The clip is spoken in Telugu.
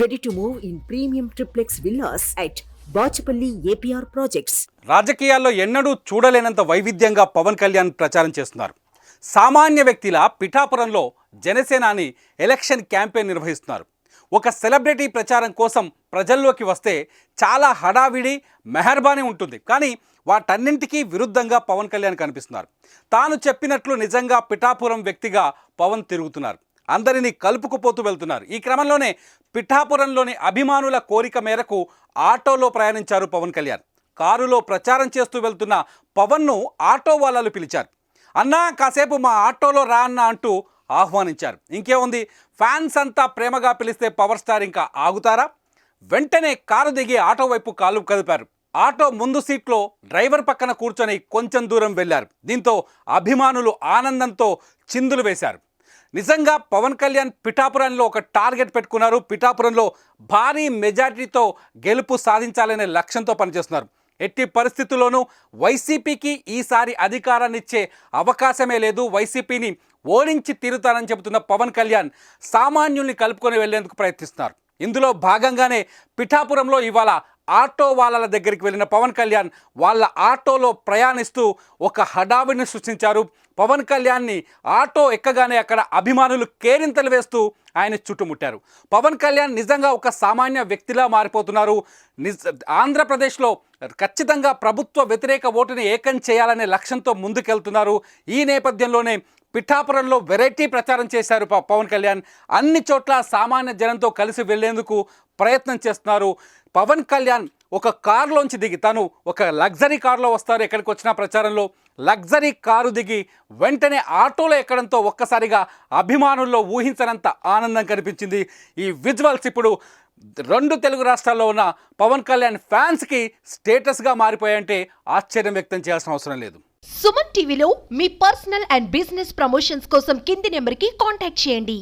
Ready to move in premium triplex villas at Bachupally APR projects రాజకీయాల్లో ఎన్నడూ చూడలేనంత వైవిధ్యంగా పవన్ కళ్యాణ్ ప్రచారం చేస్తున్నారు. సామాన్య వ్యక్తిలా పిఠాపురంలో జనసేనాని ఎలక్షన్ క్యాంపెయిన్ నిర్వహిస్తున్నారు. ఒక సెలబ్రిటీ ప్రచారం కోసం ప్రజల్లోకి వస్తే చాలా హడావిడి మెహర్బానీ ఉంటుంది. కానీ వాటన్నింటికీ విరుద్ధంగా పవన్ కళ్యాణ్ కనిపిస్తున్నారు. తాను చెప్పినట్లు నిజంగా పిఠాపురం వ్యక్తిగా పవన్ తిరుగుతున్నారు. అందరినీ కలుపుకుపోతూ వెళ్తున్నారు. ఈ క్రమంలోనే పిఠాపురంలోని అభిమానుల కోరిక మేరకు ఆటోలో ప్రయాణించారు పవన్ కళ్యాణ్. కారులో ప్రచారం చేస్తూ వెళ్తున్న పవన్ను ఆటో వాళ్ళలు పిలిచారు. అన్నా కాసేపు మా ఆటోలో రా అన్న అంటూ ఆహ్వానించారు. ఇంకేముంది? ఫ్యాన్స్ అంతా ప్రేమగా పిలిస్తే పవర్ స్టార్ ఇంకా ఆగుతారా? వెంటనే కారు దిగి ఆటో వైపు కాలు కదిపారు. ఆటో ముందు సీట్లో డ్రైవర్ పక్కన కూర్చొని కొంచెం దూరం వెళ్ళారు. దీంతో అభిమానులు ఆనందంతో చిందులు వేశారు. నిజంగా పవన్ కళ్యాణ్ పిఠాపురంలో ఒక టార్గెట్ పెట్టుకున్నారు. పిఠాపురంలో భారీ మెజారిటీతో గెలుపు సాధించాలనే లక్ష్యంతో పనిచేస్తున్నారు. ఎట్టి పరిస్థితుల్లోనూ వైసీపీకి ఈసారి అధికారాన్ని ఇచ్చే అవకాశమే లేదు. వైసీపీని ఓడించి తీరుతానని చెబుతున్న పవన్ కళ్యాణ్ సామాన్యుల్ని కలుపుకొని వెళ్ళేందుకు ప్రయత్నిస్తున్నారు. ఇందులో భాగంగానే పిఠాపురంలో ఇవాళ ఆటో వాళ్ళ దగ్గరికి వెళ్ళిన పవన్ కళ్యాణ్ వాళ్ళ ఆటోలో ప్రయాణిస్తూ ఒక హడావిడిని సృష్టించారు. పవన్ కళ్యాణ్ని ఆటో ఎక్కగానే అక్కడ అభిమానులు కేరింతలు వేస్తూ ఆయన చుట్టుముట్టారు. పవన్ కళ్యాణ్ నిజంగా ఒక సామాన్య వ్యక్తిలా మారిపోతున్నారు. నిజ ఆంధ్రప్రదేశ్లో ఖచ్చితంగా ప్రభుత్వ వ్యతిరేక ఓటుని ఏకం చేయాలనే లక్ష్యంతో ముందుకెళ్తున్నారు. ఈ నేపథ్యంలోనే పిఠాపురంలో వెరైటీ ప్రచారం చేశారు పవన్ కళ్యాణ్. అన్ని చోట్ల సామాన్య జనంతో కలిసి వెళ్ళేందుకు ప్రయత్నం చేస్తున్నారు. పవన్ కళ్యాణ్ ఒక కారులోంచి దిగి తను ఒక లగ్జరీ కారులో వస్తారు ఎక్కడికి వచ్చిన ప్రచారంలో. లగ్జరీ కారు దిగి వెంటనే ఆటోలో ఎక్కడంతో ఒక్కసారిగా అభిమానుల్లో ఊహించనంత ఆనందం కనిపించింది. ఈ విజువల్స్ ఇప్పుడు రెండు తెలుగు రాష్ట్రాల్లో ఉన్న పవన్ కళ్యాణ్ ఫ్యాన్స్కి స్టేటస్గా మారిపోయాయంటే ఆశ్చర్యం వ్యక్తం చేయాల్సిన అవసరం లేదు. సుమన్ టీవీలో మీ పర్సనల్ అండ్ బిజినెస్ ప్రమోషన్స్ కోసం కింది నెంబర్కి కాంటాక్ట్ చేయండి.